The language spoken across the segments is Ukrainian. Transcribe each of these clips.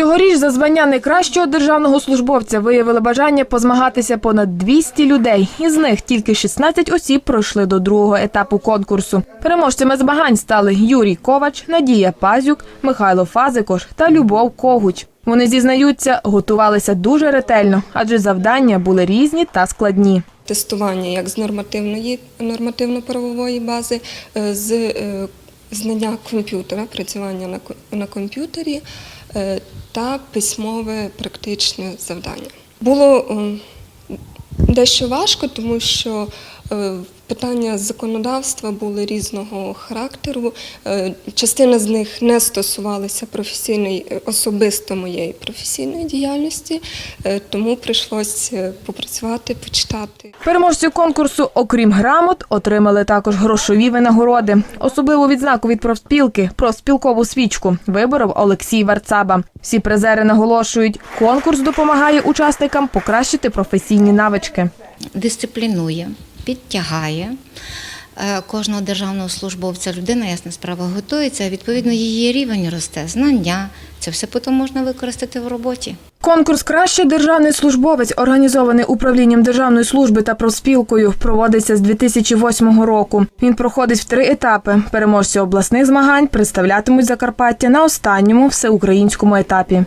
Цьогоріч за звання найкращого державного службовця виявили бажання позмагатися понад 200 людей. Із них тільки 16 осіб пройшли до другого етапу конкурсу. Переможцями змагань стали Юрій Ковач, Надія Пазюк, Михайло Фазикош та Любов Когуч. Вони зізнаються, готувалися дуже ретельно, адже завдання були різні та складні. тестування як з нормативної нормативно-правової бази, е, з е, знання комп'ютера, працювання на, ко- на комп'ютері е, та письмове практичне завдання. Було е, дещо важко, тому що питання законодавства були різного характеру. Е, Частина з них не стосувалися професійної, е, особисто моєї професійної діяльності, е, тому прийшлося е, попрацювати, почитати. Переможці конкурсу, окрім грамот, отримали також грошові винагороди. Особливу відзнаку від профспілки профспілкову свічку виборов Олексій Варцаба. Всі призери наголошують, конкурс допомагає учасникам покращити професійні навички. дисциплінує, підтягає е, кожного державного службовця. Людина, ясна справа, готується, відповідно, її рівень росте, знання. Це все потім можна використати в роботі. Конкурс Кращий державний службовець, організований управлінням державної служби та профспілкою, проводиться з 2008 року. Він проходить в три етапи. Переможці обласних змагань представлятимуть Закарпаття на останньому всеукраїнському етапі.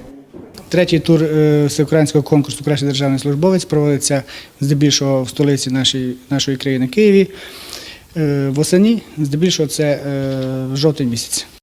Третій тур е, всеукраїнського конкурсу Кращий державний службовець проводиться здебільшого в столиці нашої, нашої країни Києві. Е, Восені, здебільшого це е, жовтень місяць.